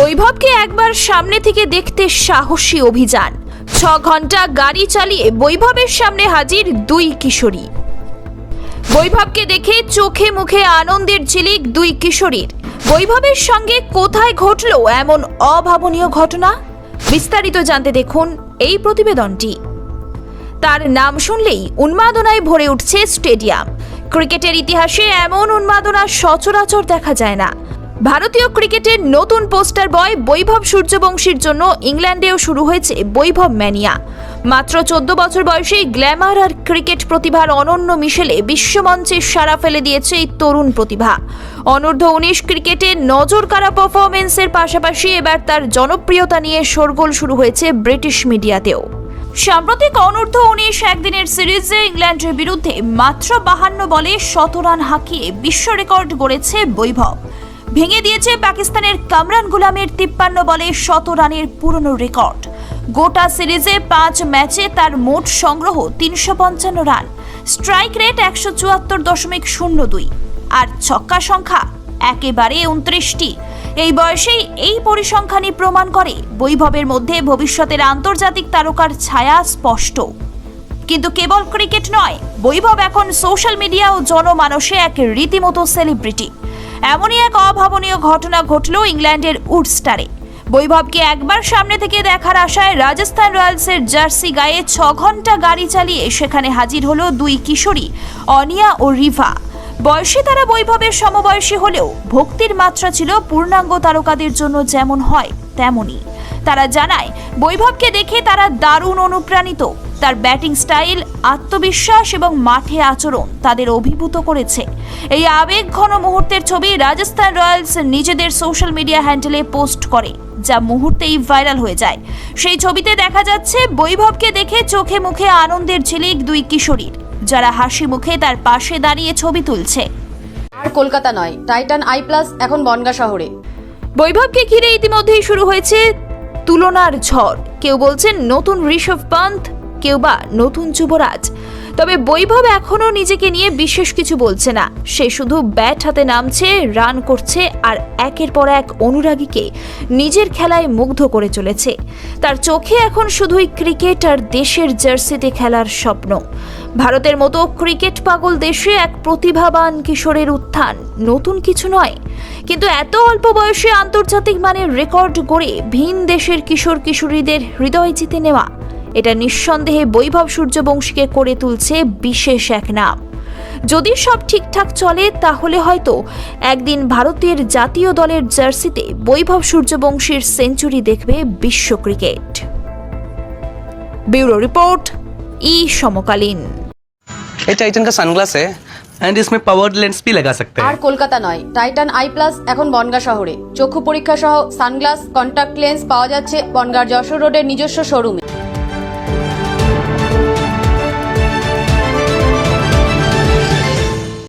বৈভবকে একবার সামনে থেকে দেখতে সাহসী অভিযান। ছ ঘণ্টা গাড়ি চালিয়ে বৈভবের সামনে হাজির দুই কিশোরী। বৈভবকে দেখে চোখে মুখে আনন্দের ঝিলিক দুই কিশোরীর। বৈভবের সঙ্গে কোথায় ঘটল এমন অভাবনীয় ঘটনা? বিস্তারিত জানতে দেখুন এই প্রতিবেদনটি। তার নাম শুনলেই উন্মাদনায় ভরে উঠছে স্টেডিয়াম। ক্রিকেটের ইতিহাসে এমন উন্মাদনা সচরাচর দেখা যায় না। ভারতীয় ক্রিকেটের নতুন পোস্টার বয় বৈভব সূর্যবংশীর জন্য ইংল্যান্ডেও শুরু হয়েছে বৈভব ম্যানিয়া। মাত্র চোদ্দ বছর বয়সেই গ্ল্যামার আর ক্রিকেট প্রতিভার অনন্য মিশেলে বিশ্বমঞ্চে সারা ফেলে দিয়েছে এই তরুণ প্রতিভা। অনূর্ধ্ব উনিশ ক্রিকেটে নজর কাড়া পারফরমেন্সের পাশাপাশি এবার তার জনপ্রিয়তা নিয়ে শোরগোল শুরু হয়েছে ব্রিটিশ মিডিয়াতেও। সাম্প্রতিক অনূর্ধ্ব উনিশ একদিনের সিরিজে ইংল্যান্ডের বিরুদ্ধে মাত্র বাহান্ন বলে শত রান হাঁকিয়ে বিশ্ব রেকর্ড গড়েছে বৈভব। ভেঙে দিয়েছে পাকিস্তানের কামরান গুলামের তিপ্পান্ন বলে শত রানের পুরনো রেকর্ড। গোটা সিরিজে পাঁচ ম্যাচে তার মোট সংগ্রহ তিনশো পঞ্চান্ন রান। স্ট্রাইক রেট একশো চুয়াত্তর দশমিক শূন্য দুই। আর ছক্কা সংখ্যা একেবারে উনত্রিশটি। এই বয়সেই এই পরিসংখ্যানই প্রমাণ করে বৈভবের মধ্যে ভবিষ্যতের আন্তর্জাতিক তারকার ছায়া স্পষ্ট। কিন্তু কেবল ক্রিকেট নয়, বৈভব এখন সোশ্যাল মিডিয়া ও জনমানসে এক রীতিমতো সেলিব্রিটি। এমনই এক অভাবনীয় ঘটনা ঘটল ইংল্যান্ডের উডস্টারে। বৈভবকে একবার সামনে থেকে দেখার আশায় রাজস্থান রয়্যালসের জার্সি গায়ে ছ ঘণ্টা গাড়ি চালিয়ে সেখানে হাজির হলো দুই কিশোরী, অনিয়া ও রিভা। বয়সে তারা বৈভবের সমবয়সী হলেও ভক্তির মাত্রা ছিল পূর্ণাঙ্গ তারকাদের জন্য যেমন হয় তেমনই। তারা জানায়, বৈভবকে দেখে তারা দারুণ অনুপ্রাণিত। তার ব্যাটিং স্টাইল আত্মবিশ্বাস এবং মাঠে আচরণ তাদের অভিভূত করেছে। এই আবেগ ঘন মুহূর্তের ছবি রাজস্থান রয়্যালস নিজেদের সোশ্যাল মিডিয়া হ্যান্ডেলে পোস্ট করে যা মুহূর্তেই ভাইরাল হয়ে যায়। সেই ছবিতে দেখা যাচ্ছে বৈভবকে দেখে চোখে মুখে আনন্দের ঝিলিক দুই কিশোরীর যারা হাসি মুখে তার পাশে দাঁড়িয়ে ছবি তুলছে। আর কলকাতা নয় টাইটান আই প্লাস এখন বনগা শহরে। বৈভবকে ঘিরে ইতিমধ্যেই শুরু হয়েছে তুলনার ঝড়। কেউ বলছেন নতুন ঋষভ পান্থ কেউ বা নতুন যুবরাজ। তবে বৈভব এখনও নিজেকে নিয়ে বিশেষ কিছু বলছে না। সে শুধু ব্যাট হাতে নামছে, রান করছে আর একের পর এক অনুরাগীকে নিজের খেলায় মুগ্ধ করে চলেছে। তার চোখে এখন শুধুই ক্রিকেট আর দেশের জার্সিতে খেলার স্বপ্ন। ভারতের মতো ক্রিকেট পাগল দেশে এক প্রতিভাবান কিশোরের উত্থান নতুন কিছু নয়। কিন্তু এত অল্প বয়সে আন্তর্জাতিক মানের রেকর্ড গড়ে ভিন দেশের কিশোর কিশোরীদের হৃদয় জিতে নেওয়া এটা নিঃসন্দেহে বৈভব সূর্যবংশীকে করে তুলছে বিশেষ এক নাম যদি সব ঠিকঠাক চলে তাহলে হয়তো একদিন ভারতের জাতীয় দলের জার্সিতে বৈভব সূর্যবংশীর সেঞ্চুরি দেখবে বিশ্ব ক্রিকেট ব্যুরো রিপোর্ট ই সমকালীন ये टाइटन का सनग्लास है एंड इसमें पावर्ड लेंस भी लगा सकते আর हैं কলকাতা নয় টাইটান আই প্লাস এখন বনগা শহরে চক্ষু পরীক্ষা সহ সানগ্লাস কন্টাক্ট লেন্স পাওয়া যাচ্ছে বনগার যশোর রোডের নিজস্ব শোরুমে